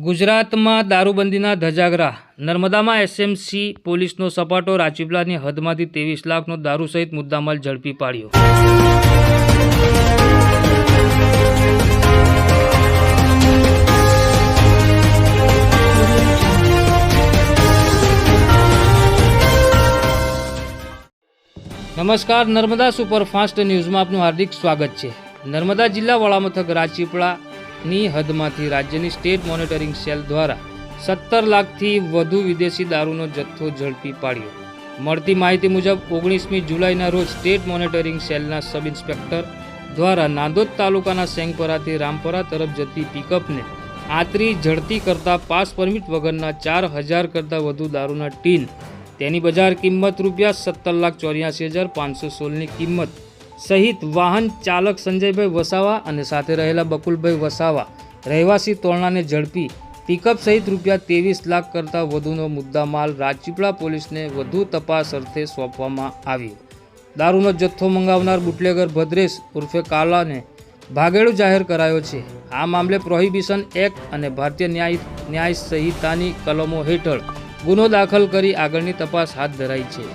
ગુજરાતમાં દારૂબંધીના ધજાગરા. નર્મદામાં એસએમસી પોલીસનો સપાટો, રાજપીપળાની હદમાંથી ત્રેવીસ લાખનો દારૂ સહિત મુદ્દામાલ ઝડપી પાડ્યો. નમસ્કાર, નર્મદા સુપરફાસ્ટ ન્યૂઝમાં આપનું હાર્દિક સ્વાગત છે. નર્મદા જિલ્લા વડામથક રાજપીપળાની હદમાંથી રાજ્યની સ્ટેટ મોનિટરિંગ સેલ દ્વારા સત્તર લાખથી વધુ વિદેશી દારૂનો જથ્થો ઝડપી પાડ્યો. મળતી માહિતી મુજબ, ઓગણીસમી જુલાઈના રોજ સ્ટેટ મોનિટરિંગ સેલના સબ ઇન્સ્પેક્ટર દ્વારા નાંદોદ તાલુકાના સેંગપરાથી રામપરા તરફ જતી પિકઅપને આતરી ઝડતી કરતા પાસ પરમિટ વગરના ચાર હજાર કરતાં વધુ દારૂના ટીન, તેની બજાર કિંમત રૂપિયા સત્તર લાખ ચોર્યાસી હજાર પાંચસો સોળની કિંમત સહિત વાહન ચાલક સંજયભાઈ વસાવા અને સાથે રહેલા બકુલભાઈ વસાવા રહેવાસી તોરણાને ઝડપી પિકઅપ સહિત રૂપિયા ત્રેવીસ લાખ કરતાં વધુનો મુદ્દામાલ રાજપીપળા પોલીસને વધુ તપાસ અર્થે સોંપવામાં આવ્યો દારૂનો જથ્થો મંગાવનાર બુટલેગર ભદ્રેશ ઉર્ફે કાલાને ભાગેડું જાહેર કરાયો છે. આ મામલે પ્રોહિબિશન એક્ટ અને ભારતીય ન્યાય ન્યાય સંહિતાની કલમો હેઠળ ગુનો દાખલ કરી આગળની તપાસ હાથ ધરાઈ છે.